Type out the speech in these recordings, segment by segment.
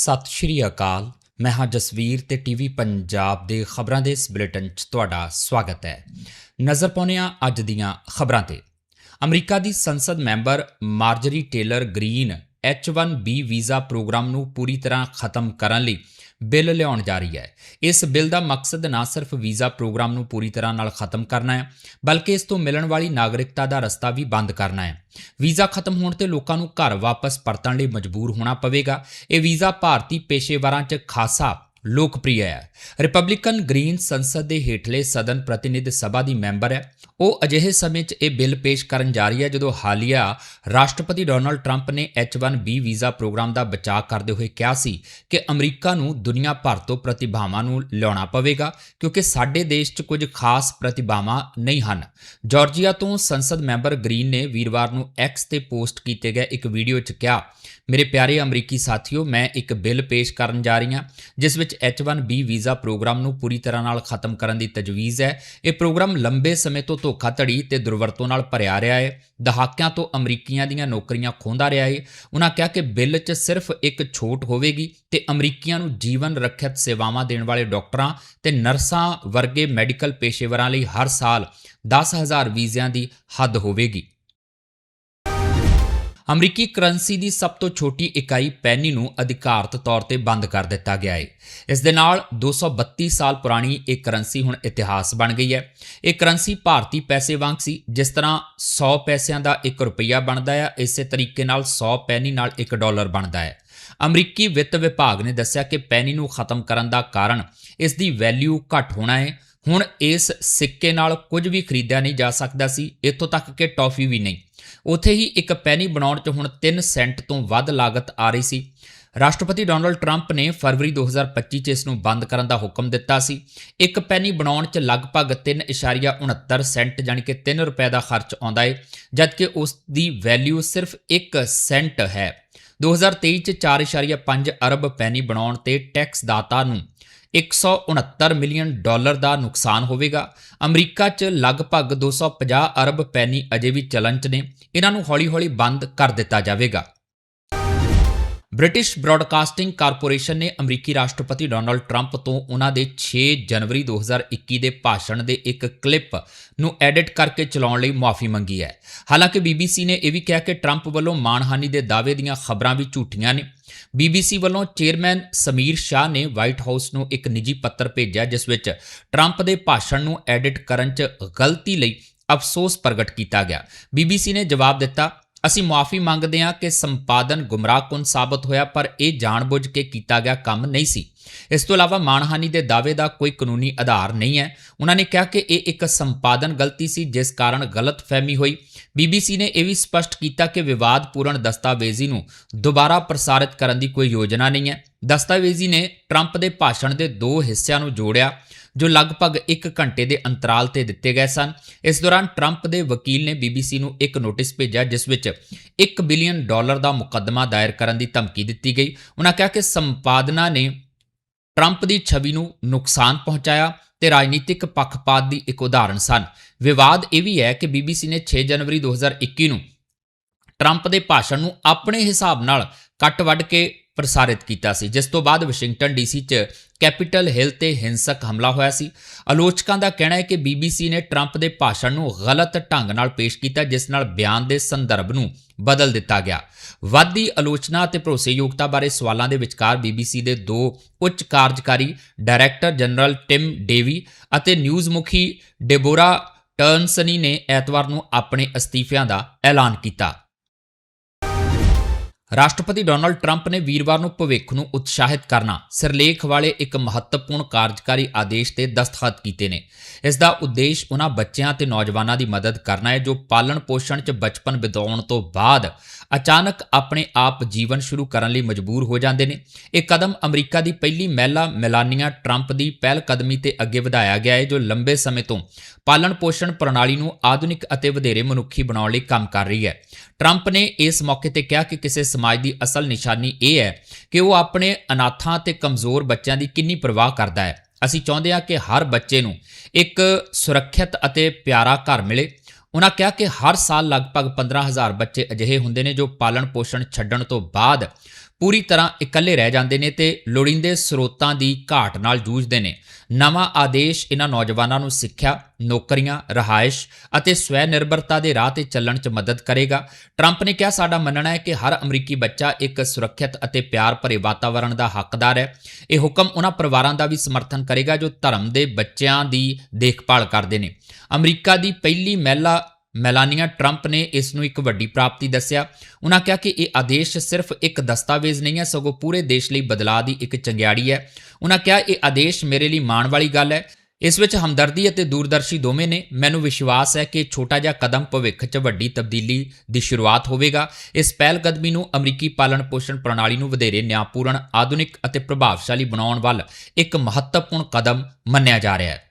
ਸਤਿ ਸ਼੍ਰੀ ਅਕਾਲ। ਮੈਂ ਹਾਂ ਜਸਵੀਰ ਤੇ ਟੀਵੀ ਪੰਜਾਬ ਦੇ ਖਬਰਾਂ ਦੇ ਇਸ ਬੁਲੇਟਿਨ 'ਚ ਤੁਹਾਡਾ ਸਵਾਗਤ ਹੈ। ਨਜ਼ਰ ਪਾਉਂਦੇ ਹਾਂ ਅੱਜ ਦੀਆਂ ਖਬਰਾਂ ਤੇ। ਅਮਰੀਕਾ ਦੀ ਸੰਸਦ member Marjorie Taylor Greene H1B visa programme ਨੂੰ ਪੂਰੀ ਤਰ੍ਹਾਂ ਖਤਮ ਕਰਨ ਲਈ ਬਿੱਲ ਲਿਆਉਣ ਜਾ ਰਹੀ ਹੈ। ਇਸ ਬਿੱਲ ਦਾ ਮਕਸਦ ਨਾ ਸਿਰਫ ਵੀਜ਼ਾ ਪ੍ਰੋਗਰਾਮ ਨੂੰ ਪੂਰੀ ਤਰ੍ਹਾਂ ਨਾਲ ਖਤਮ ਕਰਨਾ ਹੈ, ਬਲਕਿ ਇਸ ਤੋਂ ਮਿਲਣ ਵਾਲੀ ਨਾਗਰਿਕਤਾ ਦਾ ਰਸਤਾ ਵੀ ਬੰਦ ਕਰਨਾ ਹੈ। ਵੀਜ਼ਾ ਖਤਮ ਹੋਣ ਤੇ ਲੋਕਾਂ ਨੂੰ ਘਰ ਵਾਪਸ ਪਰਤਣ ਲਈ ਮਜਬੂਰ ਹੋਣਾ ਪਵੇਗਾ। ਇਹ ਵੀਜ਼ਾ ਭਾਰਤੀ ਪੇਸ਼ੇਵਰਾਂ 'ਚ ਖਾਸਾ ਲੋਕਪ੍ਰਿਯ ਹੈ। ਰਿਪਬਲਿਕਨ ਗ੍ਰੀਨ ਸੰਸਦ ਦੇ ਹੇਠਲੇ ਸਦਨ ਪ੍ਰਤੀਨਿਧ ਸਭਾ ਦੀ ਮੈਂਬਰ ਹੈ। ਉਹ ਅਜਿਹੇ ਸਮੇਂ 'ਚ ਇਹ ਬਿੱਲ ਪੇਸ਼ ਕਰਨ ਜਾ ਰਹੀ ਹੈ ਜਦੋਂ ਹਾਲੀਆ ਰਾਸ਼ਟਰਪਤੀ ਡੋਨਲਡ ਟਰੰਪ ਨੇ H1B ਵੀਜ਼ਾ ਪ੍ਰੋਗਰਾਮ ਦਾ ਬਚਾਅ ਕਰਦੇ ਹੋਏ ਕਿਹਾ ਸੀ ਕਿ ਅਮਰੀਕਾ ਨੂੰ ਦੁਨੀਆ ਭਰ ਤੋਂ ਪ੍ਰਤਿਭਾਵਾਂ ਨੂੰ ਲਿਆਉਣਾ ਪਵੇਗਾ ਕਿਉਂਕਿ ਸਾਡੇ ਦੇਸ਼ 'ਚ ਕੁਝ ਖਾਸ ਪ੍ਰਤਿਭਾਵਾਂ ਨਹੀਂ ਹਨ। ਜਾਰਜੀਆ ਤੋਂ ਸੰਸਦ ਮੈਂਬਰ ਗ੍ਰੀਨ ਨੇ ਵੀਰਵਾਰ ਨੂੰ X ਤੇ ਪੋਸਟ ਕੀਤੇ ਗਏ ਇੱਕ ਵੀਡੀਓ 'ਚ ਕਿਹਾ ਮੇਰੇ ਪਿਆਰੇ ਅਮਰੀਕੀ ਸਾਥੀਓ, ਮੈਂ ਇੱਕ ਬਿੱਲ ਪੇਸ਼ ਕਰਨ ਜਾ ਰਹੀ ਹਾਂ, ਜਿਸ ਵਿੱਚ H1B ਵੀਜ਼ਾ ਪ੍ਰੋਗਰਾਮ ਨੂੰ ਪੂਰੀ ਤਰ੍ਹਾਂ ਨਾਲ ਖਤਮ ਕਰਨ ਦੀ ਤਜਵੀਜ਼ ਹੈ। ਇਹ ਪ੍ਰੋਗਰਾਮ ਲੰਬੇ ਸਮੇਂ ਤੋਂ ਧੋਖਾਧੜੀ ਤੇ ਦੁਰਵਰਤੋਂ ਨਾਲ ਭਰਿਆ ਰਿਹਾ ਹੈ। ਦਹਾਕਿਆਂ ਤੋਂ ਅਮਰੀਕੀਆਂ ਦੀਆਂ ਨੌਕਰੀਆਂ ਖੋਹਦਾ ਰਿਹਾ ਹੈ। ਉਹਨਾਂ ਕਿਹਾ ਕਿ ਬਿੱਲ 'ਚ ਸਿਰਫ ਇੱਕ ਛੋਟ ਹੋਵੇਗੀ ਤੇ ਅਮਰੀਕੀਆਂ ਨੂੰ ਜੀਵਨ ਰੱਖਿਅਤ ਸੇਵਾਵਾਂ ਦੇਣ ਵਾਲੇ ਡਾਕਟਰਾਂ ਤੇ ਨਰਸਾਂ ਵਰਗੇ ਮੈਡੀਕਲ ਪੇਸ਼ੇਵਰਾਂ ਲਈ ਹਰ ਸਾਲ 10000 ਵੀਜ਼ਿਆਂ ਦੀ ਹੱਦ ਹੋਵੇਗੀ। ਅਮਰੀਕੀ ਕਰੰਸੀ ਦੀ ਸਭ ਤੋਂ ਛੋਟੀ ਇਕਾਈ ਪੈਨੀ ਨੂੰ ਅਧਿਕਾਰਤ ਤੌਰ ਤੇ ਬੰਦ ਕਰ ਦਿੱਤਾ ਗਿਆ ਹੈ ਇਸ ਦੇ ਨਾਲ 232 ਸਾਲ ਪੁਰਾਣੀ ਇਹ ਕਰੰਸੀ ਹੁਣ ਇਤਿਹਾਸ ਬਣ ਗਈ ਹੈ। ਇਹ ਕਰੰਸੀ ਭਾਰਤੀ ਪੈਸੇ ਵਾਂਗ ਸੀ, ਜਿਸ ਤਰ੍ਹਾਂ 100 ਪੈਸਿਆਂ ਦਾ 1 ਰੁਪਈਆ ਬਣਦਾ ਹੈ ਇਸੇ ਤਰੀਕੇ ਨਾਲ 100 ਪੈਨੀ ਨਾਲ 1 ਡਾਲਰ ਬਣਦਾ ਹੈ। ਅਮਰੀਕੀ ਵਿੱਤ ਵਿਭਾਗ ਨੇ ਦੱਸਿਆ ਕਿ ਪੈਨੀ ਨੂੰ ਖਤਮ ਕਰਨ ਦਾ ਕਾਰਨ ਇਸ ਦੀ ਵੈਲਿਊ ਘੱਟ ਹੋਣਾ ਹੈ। ਹੁਣ ਇਸ ਸਿੱਕੇ ਨਾਲ ਕੁਝ ਵੀ ਖਰੀਦਿਆ ਨਹੀਂ ਜਾ ਸਕਦਾ ਸੀ, ਇੱਥੋਂ ਤੱਕ ਕਿ ਟੌਫੀ ਵੀ ਨਹੀਂ। ਉਥੇ ਹੀ ਇੱਕ ਪੈਨੀ ਬਣਾਉਣ 'ਚ ਹੁਣ 3 ਸੈਂਟ ਤੋਂ ਵੱਧ ਲਾਗਤ ਆ ਰਹੀ ਸੀ। ਰਾਸ਼ਟਰਪਤੀ ਡੋਨਲਡ ਟਰੰਪ ਨੇ ਫਰਵਰੀ 2025 'ਚ ਇਸ ਨੂੰ ਬੰਦ ਕਰਨ ਦਾ ਹੁਕਮ ਦਿੱਤਾ ਸੀ। ਇੱਕ ਪੈਨੀ ਬਣਾਉਣ 'ਚ ਲਗਭਗ 3.69 ਸੈਂਟ ਯਾਨੀ ਕਿ 3 ਰੁਪਏ ਦਾ ਖਰਚ ਆਉਂਦਾ ਏ, ਜਦਕਿ ਉਸ ਦੀ ਵੈਲਿਊ ਸਿਰਫ 1 ਸੈਂਟ ਹੈ। 2023 'ਚ 4.5 ਅਰਬ ਪੈਨੀ ਬਣਾਉਣ ਤੇ ਟੈਕਸ ਦਾਤਾ ਨੂੰ 169 ਮਿਲੀਅਨ ਡਾਲਰ ਦਾ ਨੁਕਸਾਨ ਹੋਵੇਗਾ। ਅਮਰੀਕਾ 'ਚ ਲਗਭਗ 250 ਅਰਬ ਪੈਨੀ ਅਜੇ ਵੀ ਚਲਨ 'ਚ ਨੇ। ਇਹਨਾਂ ਨੂੰ ਹੌਲੀ-ਹੌਲੀ ਬੰਦ ਕਰ ਦਿੱਤਾ ਜਾਵੇਗਾ। ਬ੍ਰਿਟਿਸ਼ ਬ੍ਰਾਡਕਾਸਟਿੰਗ ਕਾਰਪੋਰੇਸ਼ਨ ਨੇ ਅਮਰੀਕੀ ਰਾਸ਼ਟਰਪਤੀ ਡੋਨਾਲਡ ਟਰੰਪ ਤੋਂ ਉਹਨਾਂ ਦੇ 6 ਜਨਵਰੀ 2021 ਦੇ ਭਾਸ਼ਣ ਦੇ ਇੱਕ ਕਲਿੱਪ ਨੂੰ ਐਡਿਟ ਕਰਕੇ ਚਲਾਉਣ ਲਈ ਮਾਫੀ ਮੰਗੀ ਹੈ। ਹਾਲਾਂਕਿ BBC ਨੇ ਇਹ ਵੀ ਕਿਹਾ ਕਿ ਟਰੰਪ ਵੱਲੋਂ ਮਾਣਹਾਨੀ ਦੇ ਦਾਅਵੇ ਦੀਆਂ ਖਬਰਾਂ ਵੀ ਝੂਠੀਆਂ ਨੇ। BBC ਵੱਲੋਂ ਚੇਅਰਮੈਨ ਸਮੀਰ ਸ਼ਾਹ ਨੇ ਵਾਈਟ ਹਾਊਸ ਨੂੰ ਇੱਕ ਨਿੱਜੀ ਪੱਤਰ ਭੇਜਿਆ, ਜਿਸ ਵਿੱਚ ਟਰੰਪ ਦੇ ਭਾਸ਼ਣ ਨੂੰ ਐਡਿਟ ਕਰਨ 'ਚ ਗਲਤੀ ਲਈ ਅਫਸੋਸ ਪ੍ਰਗਟ ਕੀਤਾ ਗਿਆ। BBC ਨੇ ਜਵਾਬ ਦਿੱਤਾ ਅਸੀਂ ਮਾਫੀ ਮੰਗਦੇ ਹਾਂ ਕਿ ਸੰਪਾਦਨ ਗੁੰਮਰਾਹਕੁਨ ਸਾਬਤ ਹੋਇਆ, ਪਰ ਇਹ ਜਾਣਬੁੱਝ ਕੇ ਕੀਤਾ ਗਿਆ ਕੰਮ ਨਹੀਂ ਸੀ। ਇਸ ਤੋਂ ਇਲਾਵਾ ਮਾਣਹਾਨੀ ਦੇ ਦਾਅਵੇ ਦਾ ਕੋਈ ਕਾਨੂੰਨੀ ਆਧਾਰ ਨਹੀਂ ਹੈ। ਉਹਨਾਂ ਨੇ ਕਿਹਾ ਕਿ ਇਹ ਇੱਕ ਸੰਪਾਦਨ ਗਲਤੀ ਸੀ, ਜਿਸ ਕਾਰਨ ਗਲਤਫਹਿਮੀ ਹੋਈ। BBC ਨੇ ਇਹ ਵੀ ਸਪਸ਼ਟ ਕੀਤਾ ਕਿ ਵਿਵਾਦਪੂਰਨ ਦਸਤਾਵੇਜ਼ੀ ਨੂੰ ਦੁਬਾਰਾ ਪ੍ਰਸਾਰਿਤ ਕਰਨ ਦੀ ਕੋਈ ਯੋਜਨਾ ਨਹੀਂ ਹੈ। ਦਸਤਾਵੇਜ਼ੀ ਨੇ ਟਰੰਪ ਦੇ ਭਾਸ਼ਣ ਦੇ ਦੋ ਹਿੱਸਿਆਂ ਨੂੰ ਜੋੜਿਆ। ਜੋ ਲਗਭਗ 1 ਘੰਟੇ ਦੇ ਅੰਤਰਾਲ ਤੇ ਦਿੱਤੇ ਗਏ ਸਨ। ਇਸ ਦੌਰਾਨ ਟਰੰਪ ਦੇ ਵਕੀਲ ਨੇ BBC ਨੂੰ ਇੱਕ ਨੋਟਿਸ ਭੇਜਿਆ, ਜਿਸ ਵਿੱਚ 1 ਬਿਲੀਅਨ ਡਾਲਰ ਦਾ ਮੁਕੱਦਮਾ ਦਾਇਰ ਕਰਨ ਦੀ ਧਮਕੀ ਦਿੱਤੀ ਗਈ। ਉਹਨਾਂ ਕਿਹਾ ਕਿ ਸੰਪਾਦਨਾ ਨੇ ਟਰੰਪ ਦੀ ਛਵੀ ਨੂੰ ਨੁਕਸਾਨ ਪਹੁੰਚਾਇਆ ਤੇ ਰਾਜਨੀਤਿਕ ਪੱਖਪਾਤ ਦੀ ਇੱਕ ਉਦਾਹਰਣ ਸਨ। ਵਿਵਾਦ ਇਹ ਵੀ ਹੈ ਕਿ BBC ਨੇ 6 ਜਨਵਰੀ 2021 ਨੂੰ ਟਰੰਪ ਦੇ ਭਾਸ਼ਣ ਨੂੰ ਆਪਣੇ ਹਿਸਾਬ ਨਾਲ ਕੱਟ ਵੱਢ ਕੇ ਪ੍ਰਸਾਰਿਤ ਕੀਤਾ ਸੀ। ਜਿਸ ਤੋਂ ਬਾਅਦ ਵਾਸ਼ਿੰਗਟਨ ਡੀਸੀ 'ਚ ਕੈਪੀਟਲ ਹਿਲ ਤੇ ਹਿੰਸਕ ਹਮਲਾ ਹੋਇਆ ਸੀ। ਆਲੋਚਕਾਂ ਦਾ ਕਹਿਣਾ ਹੈ ਕਿ BBC ਨੇ ਟਰੰਪ ਦੇ ਭਾਸ਼ਣ ਨੂੰ ਗਲਤ ਢੰਗ ਨਾਲ ਪੇਸ਼ ਕੀਤਾ, ਜਿਸ ਨਾਲ ਬਿਆਨ ਦੇ ਸੰਦਰਭ ਨੂੰ ਬਦਲ ਦਿੱਤਾ ਗਿਆ। ਵਾਧੀ ਆਲੋਚਨਾ ਅਤੇ ਭਰੋਸੇਯੋਗਤਾ ਬਾਰੇ ਸਵਾਲਾਂ ਦੇ ਵਿਚਕਾਰ BBC ਦੇ ਦੋ ਉੱਚ ਕਾਰਜਕਾਰੀ ਡਾਇਰੈਕਟਰ ਜਨਰਲ ਟਿਮ ਡੇਵੀ ਅਤੇ ਨਿਊਜ਼ ਮੁਖੀ ਡੇਬੋਰਾ ਟਰਨਸਨੀ ਨੇ ਐਤਵਾਰ ਨੂੰ ਆਪਣੇ ਅਸਤੀਫਿਆਂ ਦਾ ਐਲਾਨ ਕੀਤਾ। ਰਾਸ਼ਟਰਪਤੀ ਡੋਨਾਲਡ ਟਰੰਪ ਨੇ ਵੀਰਵਾਰ ਨੂੰ ਭਵਿੱਖ ਨੂੰ ਉਤਸ਼ਾਹਿਤ ਕਰਨਾ ਸਿਰਲੇਖ ਵਾਲੇ ਇੱਕ ਮਹੱਤਵਪੂਰਨ ਕਾਰਜਕਾਰੀ ਆਦੇਸ਼ ਤੇ ਦਸਤਖਤ ਕੀਤੇ ਨੇ। ਇਸ ਦਾ ਉਦੇਸ਼ ਉਹਨਾਂ ਬੱਚਿਆਂ ਤੇ ਨੌਜਵਾਨਾਂ ਦੀ ਮਦਦ ਕਰਨਾ ਹੈ ਜੋ ਪਾਲਣ ਪੋਸ਼ਣ 'ਚ ਬਚਪਨ ਬਿਤਾਉਣ ਤੋਂ ਬਾਅਦ ਅਚਾਨਕ ਆਪਣੇ ਆਪ ਜੀਵਨ ਸ਼ੁਰੂ ਕਰਨ ਲਈ ਮਜਬੂਰ ਹੋ ਜਾਂਦੇ ਨੇ। ਇਹ ਕਦਮ ਅਮਰੀਕਾ ਦੀ ਪਹਿਲੀ ਮਹਿਲਾ ਮੈਲਾਨੀਆ ਟਰੰਪ ਦੀ ਪਹਿਲ ਕਦਮੀ ਤੇ ਅੱਗੇ ਵਧਾਇਆ ਗਿਆ ਹੈ, ਜੋ ਲੰਬੇ ਸਮੇਂ ਤੋਂ ਪਾਲਣ ਪੋਸ਼ਣ ਪ੍ਰਣਾਲੀ ਨੂੰ ਆਧੁਨਿਕ ਅਤੇ ਵਧੇਰੇ ਮਨੁੱਖੀ ਬਣਾਉਣ ਲਈ ਕੰਮ ਕਰ ਰਹੀ ਹੈ। ਟਰੰਪ ਨੇ ਇਸ ਮੌਕੇ ਤੇ ਕਿਹਾ ਕਿ ਕਿਸੇ ਸਮਾਜ ਦੀ ਅਸਲ ਨਿਸ਼ਾਨੀ ਇਹ ਹੈ ਕਿ ਉਹ ਆਪਣੇ ਅਨਾਥਾਂ ਤੇ ਕਮਜ਼ੋਰ ਬੱਚਿਆਂ ਦੀ ਕਿੰਨੀ ਪਰਵਾਹ ਕਰਦਾ ਹੈ। ਅਸੀਂ ਚਾਹੁੰਦੇ ਹਾਂ ਕਿ ਹਰ ਬੱਚੇ ਨੂੰ ਇੱਕ ਸੁਰੱਖਿਅਤ ਅਤੇ ਪਿਆਰਾ ਘਰ ਮਿਲੇ। ਉਹਨਾਂ ਕਿਹਾ ਕਿ ਹਰ ਸਾਲ ਲਗਭਗ 15000 ਬੱਚੇ ਅਜਿਹੇ ਹੁੰਦੇ ਨੇ ਜੋ ਪਾਲਣ ਪੋਸ਼ਣ ਛੱਡਣ ਤੋਂ ਬਾਅਦ ਪੂਰੀ ਤਰ੍ਹਾਂ ਇਕੱਲੇ ਰਹਿ ਜਾਂਦੇ ਨੇ ਤੇ ਲੋੜੀਂਦੇ ਸਰੋਤਾਂ ਦੀ ਘਾਟ ਨਾਲ ਜੂਝਦੇ ਨੇ। ਨਵਾਂ ਆਦੇਸ਼ ਇਹਨਾਂ ਨੌਜਵਾਨਾਂ ਨੂੰ ਸਿੱਖਿਆ, ਨੌਕਰੀਆਂ, ਰਹਾਇਸ਼ ਅਤੇ ਸਵੈ ਨਿਰਭਰਤਾ ਦੇ ਰਾਹ ਤੇ ਚੱਲਣ 'ਚ ਮਦਦ ਕਰੇਗਾ। ਟਰੰਪ ਨੇ ਕਿਹਾ, ਸਾਡਾ ਮੰਨਣਾ ਹੈ ਕਿ ਹਰ ਅਮਰੀਕੀ ਬੱਚਾ ਇੱਕ ਸੁਰੱਖਿਅਤ ਅਤੇ ਪਿਆਰ ਭਰੇ ਵਾਤਾਵਰਣ ਦਾ ਹੱਕਦਾਰ ਹੈ। ਇਹ ਹੁਕਮ ਉਹਨਾਂ ਪਰਿਵਾਰਾਂ ਦਾ ਵੀ ਸਮਰਥਨ ਕਰੇਗਾ ਜੋ ਧਰਮ ਦੇ ਬੱਚਿਆਂ ਦੀ ਦੇਖਭਾਲ ਕਰਦੇ ਨੇ। ਅਮਰੀਕਾ ਦੀ ਪਹਿਲੀ ਮਹਿਲਾ ਮੈਲਾਨੀਆ ਟਰੰਪ ਨੇ ਇਸ ਨੂੰ ਇੱਕ ਵੱਡੀ ਪ੍ਰਾਪਤੀ ਦੱਸਿਆ। ਉਹਨਾਂ ਕਿਹਾ ਕਿ ਇਹ ਆਦੇਸ਼ ਸਿਰਫ ਇੱਕ ਦਸਤਾਵੇਜ਼ ਨਹੀਂ ਹੈ, ਸਗੋਂ ਪੂਰੇ ਦੇਸ਼ ਲਈ ਬਦਲਾਅ ਦੀ ਇੱਕ ਚੰਗਿਆੜੀ ਹੈ। ਉਹਨਾਂ ਕਿਹਾ, ਇਹ ਆਦੇਸ਼ ਮੇਰੇ ਲਈ ਮਾਣ ਵਾਲੀ ਗੱਲ ਹੈ। ਇਸ ਵਿੱਚ ਹਮਦਰਦੀ ਅਤੇ ਦੂਰਦਰਸ਼ੀ ਦੋਵੇਂ ਨੇ। ਮੈਨੂੰ ਵਿਸ਼ਵਾਸ ਹੈ ਕਿ ਛੋਟਾ ਜਿਹਾ ਕਦਮ ਭਵਿੱਖ 'ਚ ਵੱਡੀ ਤਬਦੀਲੀ ਦੀ ਸ਼ੁਰੂਆਤ ਹੋਵੇਗਾ। ਇਸ ਪਹਿਲ ਕਦਮੀ ਨੂੰ ਅਮਰੀਕੀ ਪਾਲਣ ਪੋਸ਼ਣ ਪ੍ਰਣਾਲੀ ਨੂੰ ਵਧੇਰੇ ਨਿਆਂਪੂਰਨ ਆਧੁਨਿਕ ਅਤੇ ਪ੍ਰਭਾਵਸ਼ਾਲੀ ਬਣਾਉਣ ਵੱਲ ਇੱਕ ਮਹੱਤਵਪੂਰਨ ਕਦਮ ਮੰਨਿਆ ਜਾ ਰਿਹਾ ਹੈ।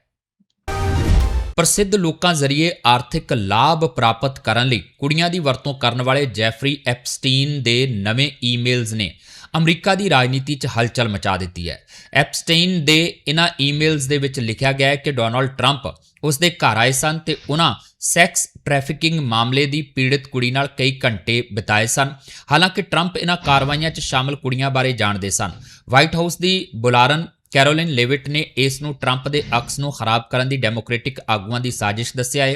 ਪ੍ਰਸਿੱਧ ਲੋਕਾਂ ਜ਼ਰੀਏ ਆਰਥਿਕ ਲਾਭ ਪ੍ਰਾਪਤ ਕਰਨ ਲਈ ਕੁੜੀਆਂ ਦੀ ਵਰਤੋਂ ਕਰਨ ਵਾਲੇ ਜੈਫਰੀ ਐਪਸਟੀਨ ਦੇ ਨਵੇਂ ਈਮੇਲਜ਼ ਨੇ ਅਮਰੀਕਾ ਦੀ ਰਾਜਨੀਤੀ 'ਚ ਹਲਚਲ ਮਚਾ ਦਿੱਤੀ ਹੈ। ਐਪਸਟੀਨ ਦੇ ਇਹਨਾਂ ਈਮੇਲਜ਼ ਦੇ ਵਿੱਚ ਲਿਖਿਆ ਗਿਆ ਹੈ ਕਿ ਡੋਨਾਲਡ ਟਰੰਪ ਉਸ ਦੇ ਘਰ ਆਏ ਸਨ ਤੇ ਉਹਨਾਂ ਸੈਕਸ ਟ੍ਰੈਫਿਕਿੰਗ ਮਾਮਲੇ ਦੀ ਪੀੜਤ ਕੁੜੀ ਨਾਲ ਕਈ ਘੰਟੇ ਬਿਤਾਏ ਸਨ। ਹਾਲਾਂਕਿ ਟਰੰਪ ਇਹਨਾਂ ਕਾਰਵਾਈਆਂ 'ਚ ਸ਼ਾਮਲ ਕੁੜੀਆਂ ਬਾਰੇ ਜਾਣਦੇ ਸਨ। ਵਾਈਟ ਹਾਊਸ ਦੀ ਬੁਲਾਰਨ ਕੈਰੋਲਿਨ ਲੇਵਿਟ ਨੇ ਇਸ ਨੂੰ ਟਰੰਪ ਦੇ ਅਕਸ ਨੂੰ ਖਰਾਬ ਕਰਨ ਦੀ ਡੈਮੋਕ੍ਰੈਟਿਕ ਆਗੂਆਂ ਦੀ ਸਾਜ਼ਿਸ਼ ਦੱਸਿਆ ਹੈ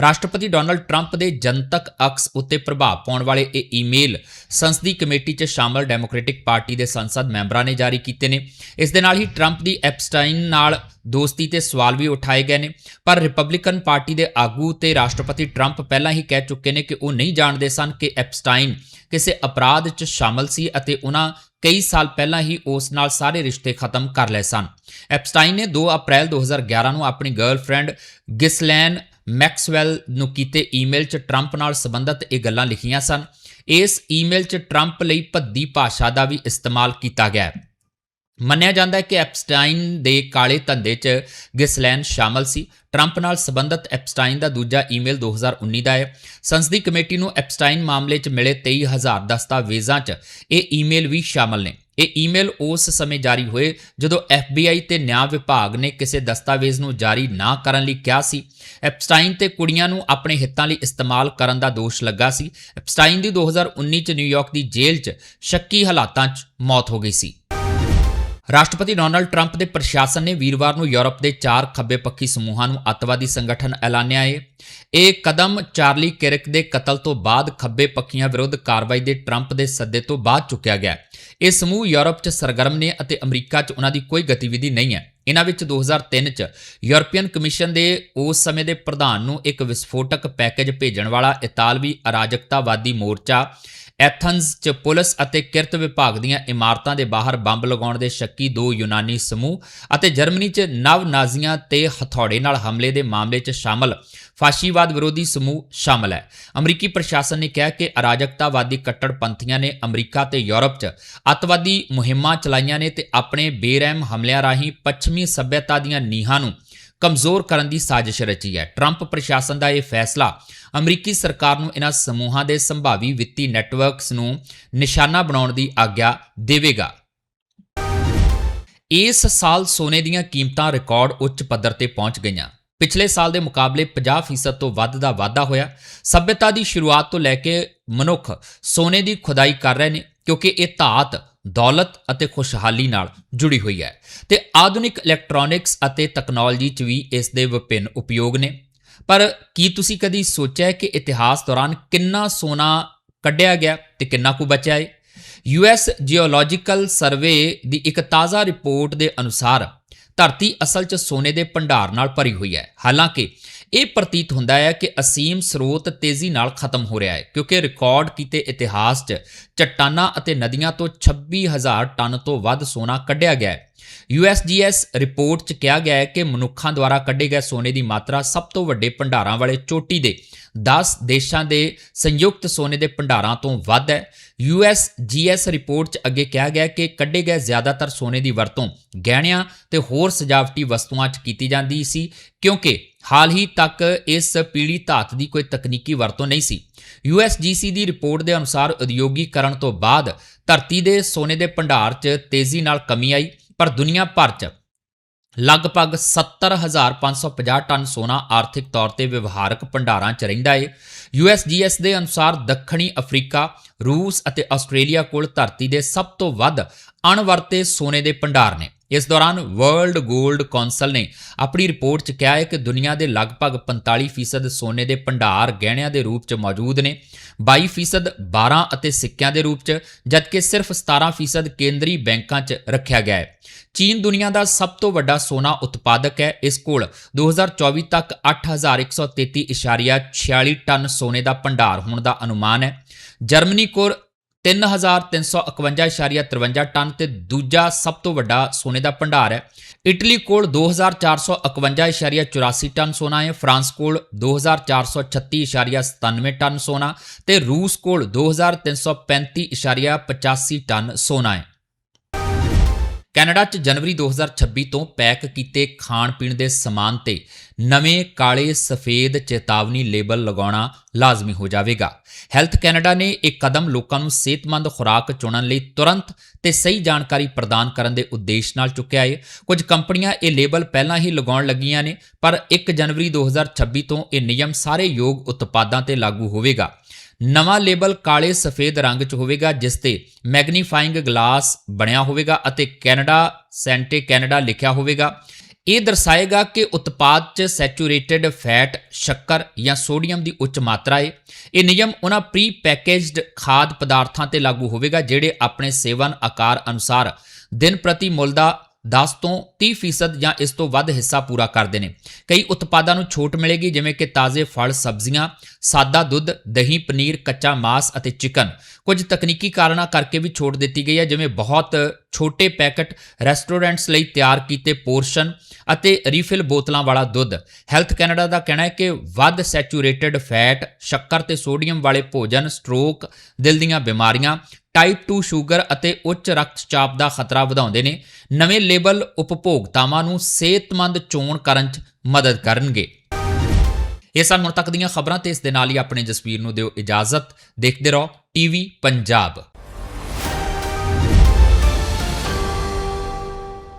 ਰਾਸ਼ਟਰਪਤੀ ਡੋਨਲਡ ਟਰੰਪ ਦੇ ਜਨਤਕ ਅਕਸ ਉੱਤੇ ਪ੍ਰਭਾਵ ਪਾਉਣ ਵਾਲੇ ਇਹ ਈਮੇਲ ਸੰਸਦੀ ਕਮੇਟੀ 'ਚ ਸ਼ਾਮਲ ਡੈਮੋਕ੍ਰੈਟਿਕ ਪਾਰਟੀ ਦੇ ਸੰਸਦ ਮੈਂਬਰਾਂ ਨੇ ਜਾਰੀ ਕੀਤੇ ਨੇ। ਇਸ ਦੇ ਨਾਲ ਹੀ ਟਰੰਪ ਦੀ ਐਪਸਟਾਈਨ ਨਾਲ ਦੋਸਤੀ ਤੇ ਸਵਾਲ ਵੀ ਉਠਾਏ ਗਏ ਨੇ। ਪਰ ਰਿਪਬਲਿਕਨ ਪਾਰਟੀ ਦੇ ਆਗੂ ਤੇ ਰਾਸ਼ਟਰਪਤੀ ਟਰੰਪ ਪਹਿਲਾਂ ਹੀ ਕਹਿ ਚੁੱਕੇ ਨੇ ਕਿ ਉਹ ਨਹੀਂ ਜਾਣਦੇ ਸਨ ਕਿ ਐਪਸਟਾਈਨ ਕਿਸੇ ਅਪਰਾਧ 'ਚ ਸ਼ਾਮਲ ਸੀ ਅਤੇ ਉਹਨਾਂ ਕਈ ਸਾਲ ਪਹਿਲਾਂ ਹੀ ਉਸ ਨਾਲ ਸਾਰੇ ਰਿਸ਼ਤੇ ਖਤਮ ਕਰ ਲਏ ਸਨ। ਐਪਸਟਾਈਨ ਨੇ 2 ਅਪ੍ਰੈਲ 2011 ਨੂੰ ਆਪਣੀ ਗਰਲਫ੍ਰੈਂਡ ਗਿਸਲੈਨ ਮੈਕਸਵੈਲ ਨੂੰ ਕੀਤੇ ਈਮੇਲ 'ਚ ਟਰੰਪ ਨਾਲ ਸੰਬੰਧਿਤ ਇਹ ਗੱਲਾਂ ਲਿਖੀਆਂ ਸਨ। ਇਸ ਈਮੇਲ 'ਚ ਟਰੰਪ ਲਈ ਭੱਦੀ ਭਾਸ਼ਾ ਦਾ ਵੀ ਇਸਤੇਮਾਲ ਕੀਤਾ ਗਿਆ ਹੈ। ਮੰਨਿਆ ਜਾਂਦਾ ਹੈ ਕਿ ਐਪਸਟਾਈਨ ਦੇ ਕਾਲੇ ਧੰਦੇ 'ਚ ਗਿਸਲੈਨ ਸ਼ਾਮਲ ਸੀ। ਟਰੰਪ ਨਾਲ ਸੰਬੰਧਿਤ ਐਪਸਟਾਈਨ ਦਾ ਦੂਜਾ ਈਮੇਲ 2019 ਦਾ ਹੈ। ਸੰਸਦੀ ਕਮੇਟੀ ਨੂੰ ਐਪਸਟਾਈਨ ਮਾਮਲੇ 'ਚ ਮਿਲੇ 23000 ਦਸਤਾਵੇਜ਼ਾਂ 'ਚ ਇਹ ਈਮੇਲ ਵੀ ਸ਼ਾਮਲ ਨੇ। ਇਹ ਈਮੇਲ ਉਸ ਸਮੇਂ ਜਾਰੀ ਹੋਏ ਜਦੋਂ FBI ਤੇ ਨਿਆਂ ਵਿਭਾਗ ਨੇ ਕਿਸੇ ਦਸਤਾਵੇਜ਼ ਨੂੰ ਜਾਰੀ ਨਾ ਕਰਨ ਲਈ ਕਿਹਾ ਸੀ। ਐਪਸਟਾਈਨ ਤੇ ਕੁੜੀਆਂ ਨੂੰ ਆਪਣੇ ਹਿੱਤਾਂ ਲਈ ਇਸਤੇਮਾਲ ਕਰਨ ਦਾ ਦੋਸ਼ ਲੱਗਾ ਸੀ। ਐਪਸਟਾਈਨ ਦੀ 2019 ਚ ਨਿਊਯਾਰਕ ਦੀ ਜੇਲ੍ਹ 'ਚ ਸ਼ੱਕੀ ਹਾਲਾਤਾਂ 'ਚ ਮੌਤ ਹੋ ਗਈ ਸੀ। ਰਾਸ਼ਟਰਪਤੀ ਡੋਨਾਲਡ ਟਰੰਪ ਦੇ ਪ੍ਰਸ਼ਾਸਨ ਨੇ ਵੀਰਵਾਰ ਨੂੰ ਯੂਰਪ ਦੇ ਚਾਰ ਖੱਬੇ ਪੱਖੀ ਸਮੂਹਾਂ ਨੂੰ ਅੱਤਵਾਦੀ ਸੰਗਠਨ ਐਲਾਨਿਆ ਹੈ ਇਹ ਕਦਮ ਚਾਰਲੀ ਕਿਰਕ ਦੇ ਕਤਲ ਤੋਂ ਬਾਅਦ ਖੱਬੇ ਪੱਖੀਆਂ ਵਿਰੁੱਧ ਕਾਰਵਾਈ ਦੇ ਟਰੰਪ ਦੇ ਸੱਦੇ ਤੋਂ ਬਾਅਦ ਚੁੱਕਿਆ ਗਿਆ। ਇਹ ਸਮੂਹ ਯੂਰਪ 'ਚ ਸਰਗਰਮ ਨੇ ਅਤੇ ਅਮਰੀਕਾ 'ਚ ਉਹਨਾਂ ਦੀ ਕੋਈ ਗਤੀਵਿਧੀ ਨਹੀਂ ਹੈ। ਇਹਨਾਂ ਵਿੱਚ 2003 'ਚ ਯੂਰਪੀਅਨ ਕਮਿਸ਼ਨ ਦੇ ਉਸ ਸਮੇਂ ਦੇ ਪ੍ਰਧਾਨ ਨੂੰ ਇੱਕ ਵਿਸਫੋਟਕ ਪੈਕੇਜ ਭੇਜਣ ਵਾਲਾ ਇਤਾਲਵੀ ਅਰਾਜਕਤਾਵਾਦੀ ਮੋਰਚਾ ਐਥਨਜ਼ 'ਚ ਪੁਲਿਸ ਅਤੇ ਕਿਰਤ ਵਿਭਾਗ ਦੀਆਂ ਇਮਾਰਤਾਂ ਦੇ ਬਾਹਰ ਬੰਬ ਲਗਾਉਣ ਦੇ ਸ਼ੱਕੀ ਦੋ ਯੂਨਾਨੀ ਸਮੂਹ ਅਤੇ ਜਰਮਨੀ 'ਚ ਨਵ ਨਾਜ਼ੀਆਂ ਤੇ ਹਥੌੜੇ ਨਾਲ ਹਮਲੇ ਦੇ ਮਾਮਲੇ 'ਚ ਸ਼ਾਮਲ ਫਾਸ਼ੀਵਾਦ ਵਿਰੋਧੀ ਸਮੂਹ ਸ਼ਾਮਲ ਹੈ। ਅਮਰੀਕੀ ਪ੍ਰਸ਼ਾਸਨ ਨੇ ਕਿਹਾ ਕਿ ਅਰਾਜਕਤਾਵਾਦੀ ਕੱਟੜਪੰਥੀਆਂ ਨੇ ਅਮਰੀਕਾ ਤੇ ਯੂਰਪ 'ਚ ਅੱਤਵਾਦੀ ਮੁਹਿੰਮਾਂ ਚਲਾਈਆਂ ਨੇ ਤੇ ਆਪਣੇ ਬੇਰਹਿਮ ਹਮਲਿਆਂ ਰਾਹੀਂ ਪੱਛਮੀ ਸੱਭਿਅਤਾ ਦੀਆਂ ਨੀਹਾਂ ਨੂੰ ਕਮਜ਼ੋਰ ਕਰਨ ਦੀ ਸਾਜ਼ਿਸ਼ ਰਚੀ ਹੈ। ਟਰੰਪ ਪ੍ਰਸ਼ਾਸਨ ਦਾ ਇਹ ਫੈਸਲਾ ਅਮਰੀਕੀ ਸਰਕਾਰ ਨੂੰ ਇਹਨਾਂ ਸਮੂਹਾਂ ਦੇ ਸੰਭਾਵੀ ਵਿੱਤੀ ਨੈਟਵਰਕਸ ਨੂੰ ਨਿਸ਼ਾਨਾ ਬਣਾਉਣ ਦੀ ਆਗਿਆ ਦੇਵੇਗਾ। ਇਸ ਸਾਲ ਸੋਨੇ ਦੀਆਂ ਕੀਮਤਾਂ ਰਿਕਾਰਡ ਉੱਚ ਪੱਧਰ ਤੇ ਪਹੁੰਚ ਗਈਆਂ। ਪਿਛਲੇ ਸਾਲ ਦੇ ਮੁਕਾਬਲੇ 50% ਤੋਂ ਵੱਧ ਦਾ ਵਾਧਾ ਹੋਇਆ। ਸਭਿਅਤਾ ਦੀ ਸ਼ੁਰੂਆਤ ਤੋਂ ਲੈ ਕੇ ਮਨੁੱਖ ਸੋਨੇ ਦੀ ਖੁਦਾਈ ਕਰ ਰਹੇ ਨੇ। ਕਿਉਂਕਿ ਇਹ ਧਾਤ ਦੌਲਤ ਅਤੇ ਖੁਸ਼ਹਾਲੀ ਨਾਲ ਜੁੜੀ ਹੋਈ ਹੈ। ਤੇ ਆਧੁਨਿਕ ਇਲੈਕਟ੍ਰੋਨਿਕਸ ਅਤੇ ਟੈਕਨੋਲੋਜੀ 'ਚ ਵੀ ਇਸ ਦੇ ਵਿਭਿੰਨ ਉਪਯੋਗ ਨੇ। ਪਰ ਕੀ ਤੁਸੀਂ ਕਦੀ ਸੋਚਿਆ ਕਿ ਇਤਿਹਾਸ ਦੌਰਾਨ ਕਿੰਨਾ ਸੋਨਾ ਕੱਢਿਆ ਗਿਆ ਤੇ ਕਿੰਨਾ ਕੁ ਬਚਿਆ ਹੈ ਯੂਐਸ ਜੀਓਲੋਜੀਕਲ ਸਰਵੇ ਦੀ ਇੱਕ ਤਾਜ਼ਾ ਰਿਪੋਰਟ ਦੇ ਅਨੁਸਾਰ ਧਰਤੀ ਅਸਲ 'ਚ ਸੋਨੇ ਦੇ ਭੰਡਾਰ ਨਾਲ ਭਰੀ ਹੋਈ ਹੈ। ਹਾਲਾਂਕਿ ਇਹ ਪ੍ਰਤੀਤ ਹੁੰਦਾ ਹੈ ਕਿ ਅਸੀਮ ਸਰੋਤ ਤੇਜ਼ੀ ਨਾਲ ਖਤਮ ਹੋ ਰਿਹਾ ਹੈ, ਕਿਉਂਕਿ ਰਿਕਾਰਡ ਕੀਤੇ ਇਤਿਹਾਸ 'ਚ ਚੱਟਾਨਾਂ ਅਤੇ ਨਦੀਆਂ ਤੋਂ 26000 ਟਨ ਤੋਂ ਵੱਧ ਸੋਨਾ ਕੱਢਿਆ ਗਿਆ ਹੈ। USGS ਰਿਪੋਰਟ 'ਚ ਕਿਹਾ ਗਿਆ ਹੈ ਕਿ ਮਨੁੱਖਾਂ ਦੁਆਰਾ ਕੱਢੇ ਗਏ ਸੋਨੇ ਦੀ ਮਾਤਰਾ ਸਭ ਤੋਂ ਵੱਡੇ ਭੰਡਾਰਾਂ ਵਾਲੇ ਚੋਟੀ ਦੇ 10 ਦੇਸ਼ਾਂ ਦੇ ਸੰਯੁਕਤ ਸੋਨੇ ਦੇ ਭੰਡਾਰਾਂ ਤੋਂ ਵੱਧ ਹੈ। USGS ਰਿਪੋਰਟ 'ਚ ਅੱਗੇ ਕਿਹਾ ਗਿਆ ਕਿ ਕੱਢੇ ਗਏ ਜ਼ਿਆਦਾਤਰ ਸੋਨੇ ਦੀ ਵਰਤੋਂ ਗਹਿਣਿਆਂ ਤੇ ਹੋਰ ਸਜਾਵਟੀ ਵਸਤੂਆਂ 'ਚ ਕੀਤੀ ਜਾਂਦੀ ਸੀ, ਕਿਉਂਕਿ ਹਾਲ ਹੀ ਤੱਕ ਇਸ ਪੀੜੀ ਧਾਤ ਦੀ ਕੋਈ ਤਕਨੀਕੀ ਵਰਤੋਂ ਨਹੀਂ ਸੀ। USGC ਦੀ ਰਿਪੋਰਟ ਦੇ ਅਨੁਸਾਰ ਉਦਯੋਗੀਕਰਨ ਤੋਂ ਬਾਅਦ ਧਰਤੀ ਦੇ ਸੋਨੇ ਦੇ ਭੰਡਾਰ 'ਚ ਤੇਜ਼ੀ ਨਾਲ ਕਮੀ ਆਈ। ਪਰ ਦੁਨੀਆ ਭਰ 'ਚ ਲਗਭਗ 70550 ਟਨ ਸੋਨਾ ਆਰਥਿਕ ਤੌਰ ਤੇ ਵਿਵਹਾਰਕ ਭੰਡਾਰਾਂ 'ਚ ਰਹਿੰਦਾ ਹੈ USGS ਦੇ ਅਨੁਸਾਰ ਦੱਖਣੀ ਅਫਰੀਕਾ, ਰੂਸ ਅਤੇ ਆਸਟ੍ਰੇਲੀਆ ਕੋਲ ਧਰਤੀ ਦੇ ਸਭ ਤੋਂ ਵੱਧ ਅਣਵਰਤੇ ਸੋਨੇ ਦੇ ਭੰਡਾਰ ਨੇ। ਇਸ ਦੌਰਾਨ ਵਰਲਡ 골ਡ ਕੌਂਸਲ ਨੇ ਆਪਣੀ ਰਿਪੋਰਟ 'ਚ ਕਿਹਾ ਹੈ ਕਿ ਦੁਨੀਆ ਦੇ ਲਗਭਗ 45% ਸੋਨੇ ਦੇ ਭੰਡਾਰ ਗਹਿਣਿਆਂ ਦੇ ਰੂਪ 'ਚ ਮੌਜੂਦ ਨੇ 22% 12 ਅਤੇ ਸਿੱਕਿਆਂ ਦੇ ਰੂਪ 'ਚ, ਜਦਕਿ ਸਿਰਫ 17% ਕੇਂਦਰੀ ਬੈਂਕਾਂ 'ਚ ਰੱਖਿਆ ਗਿਆ ਹੈ ਚੀਨ ਦੁਨੀਆ ਦਾ ਸਭ ਤੋਂ ਵੱਡਾ ਸੋਨਾ ਉਤਪਾਦਕ ਹੈ। ਇਸ ਕੋਲ 2024 ਤੱਕ 8133.46 ਟਨ ਸੋਨੇ ਦਾ ਭੰਡਾਰ ਹੋਣ ਦਾ ਅਨੁਮਾਨ ਹੈ। ਜਰਮਨੀ ਕੋਲ 3351.53 ਟਨ ਤੇ ਦੂਜਾ ਸਭ ਤੋਂ ਵੱਡਾ ਸੋਨੇ ਦਾ ਭੰਡਾਰ ਹੈ। ਇਟਲੀ ਕੋਲ 2451.84 ਟਨ ਸੋਨਾ ਹੈ। ਫਰਾਂਸ ਕੋਲ 2436.97 ਟਨ ਸੋਨਾ ਤੇ ਰੂਸ ਕੋਲ 2335.85 ਟਨ ਸੋਨਾ ਹੈ। ਕੈਨੇਡਾ 'ਚ ਜਨਵਰੀ 2026 ਤੋਂ ਪੈਕ ਕੀਤੇ ਖਾਣ ਪੀਣ ਦੇ ਸਮਾਨ ਤੇ ਨਵੇਂ ਕਾਲੇ ਸਫੇਦ ਚੇਤਾਵਨੀ ਲੇਬਲ ਲਗਾਉਣਾ ਲਾਜ਼ਮੀ ਹੋ ਜਾਵੇਗਾ। ਹੈਲਥ ਕੈਨੇਡਾ ਨੇ ਇਹ ਕਦਮ ਲੋਕਾਂ ਨੂੰ ਸਿਹਤਮੰਦ ਖੁਰਾਕ ਚੁਣਨ ਲਈ ਤੁਰੰਤ ਤੇ ਸਹੀ ਜਾਣਕਾਰੀ ਪ੍ਰਦਾਨ ਕਰਨ ਦੇ ਉਦੇਸ਼ ਨਾਲ ਚੁੱਕਿਆ ਹੈ ਕੁਝ ਕੰਪਨੀਆਂ ਇਹ ਲੇਬਲ ਪਹਿਲਾਂ ਹੀ ਲਗਾਉਣ ਲੱਗੀਆਂ ਨੇ, ਪਰ 1 ਜਨਵਰੀ 2026 ਤੋਂ ਇਹ ਨਿਯਮ ਸਾਰੇ ਯੋਗ ਉਤਪਾਦਾਂ ਤੇ ਲਾਗੂ ਹੋਵੇਗਾ। ਨਵਾਂ ਲੇਬਲ ਕਾਲੇ ਸਫੇਦ ਰੰਗ 'ਚ ਹੋਵੇਗਾ, ਜਿਸ ਤੇ ਮੈਗਨੀਫਾਈਂਗ ਗਲਾਸ ਬਣਿਆ ਹੋਵੇਗਾ ਅਤੇ ਕੈਨੇਡਾ, ਸੈਂਟੇ ਕੈਨੇਡਾ ਲਿਖਿਆ ਹੋਵੇਗਾ। ਇਹ ਦਰਸਾਏਗਾ ਕਿ ਉਤਪਾਦ 'ਚ ਸੈਚੂਰੇਟਿਡ ਫੈਟ, ਸ਼ੱਕਰ ਜਾਂ ਸੋਡੀਅਮ ਦੀ ਉੱਚ ਮਾਤਰਾ ਹੈ ਇਹ ਨਿਯਮ ਉਹਨਾਂ ਪ੍ਰੀ ਪੈਕੇਜਡ ਖਾਦ ਪਦਾਰਥਾਂ ਤੇ ਲਾਗੂ ਹੋਵੇਗਾ, ਜਿਹੜੇ ਆਪਣੇ ਸੇਵਨ ਆਕਾਰ ਅਨੁਸਾਰ ਦਿਨ ਪ੍ਰਤੀ ਮੁੱਲ ਦਾ 10 ਤੋਂ 30% ਜਾਂ ਇਸ ਤੋਂ ਵੱਧ ਹਿੱਸਾ ਪੂਰਾ ਕਰਦੇ ਨੇ। ਕਈ ਉਤਪਾਦਾਂ ਨੂੰ ਛੋਟ ਮਿਲੇਗੀ, ਜਿਵੇਂ ਕਿ ਤਾਜ਼ੇ ਫਲ, ਸਬਜ਼ੀਆਂ, ਸਾਦਾ ਦੁੱਧ, ਦਹੀਂ, ਪਨੀਰ, ਕੱਚਾ ਮਾਸ ਅਤੇ ਚਿਕਨ। ਕੁਝ ਤਕਨੀਕੀ ਕਾਰਨਾਂ ਕਰਕੇ ਵੀ ਛੋਟ ਦਿੱਤੀ ਗਈ ਹੈ, ਜਿਵੇਂ ਬਹੁਤ ਛੋਟੇ ਪੈਕਟ ਰੈਸਟੋਰੈਂਟਸ ਲਈ ਤਿਆਰ ਕੀਤੇ ਪੋਰਸ਼ਨ ਅਤੇ ਰੀਫਿਲ ਬੋਤਲਾਂ ਵਾਲਾ ਦੁੱਧ। ਹੈਲਥ ਕੈਨੇਡਾ ਦਾ ਕਹਿਣਾ ਹੈ ਕਿ ਵੱਧ ਸੈਚੂਰੇਟਿਡ ਫੈਟ, ਸ਼ੱਕਰ ਤੇ ਸੋਡੀਅਮ ਵਾਲੇ ਭੋਜਨ, ਸਟ੍ਰੋਕ, ਦਿਲ ਦੀਆਂ ਬਿਮਾਰੀਆਂ ਟਾਈਪ 2 ਸ਼ੂਗਰ ਅਤੇ ਉੱਚ ਰਕਤਚਾਪ ਦਾ ਖਤਰਾ ਵਧਾਉਂਦੇ ਨੇ। ਨਵੇਂ ਲੇਬਲ ਉਪਭੋਗਤਾਵਾਂ ਨੂੰ ਸਿਹਤਮੰਦ ਚੋਣ ਕਰਨ 'ਚ ਮਦਦ ਕਰਨਗੇ। ਇਹ ਸਨ ਹੁਣ ਤੱਕ ਦੀਆਂ ਖਬਰਾਂ ਤੇ ਇਸ ਦੇ ਨਾਲ ਹੀ ਆਪਣੇ ਜਸਵੀਰ ਨੂੰ ਦਿਓ ਇਜਾਜ਼ਤ। ਦੇਖਦੇ ਰਹੋ ਟੀਵੀ ਪੰਜਾਬ।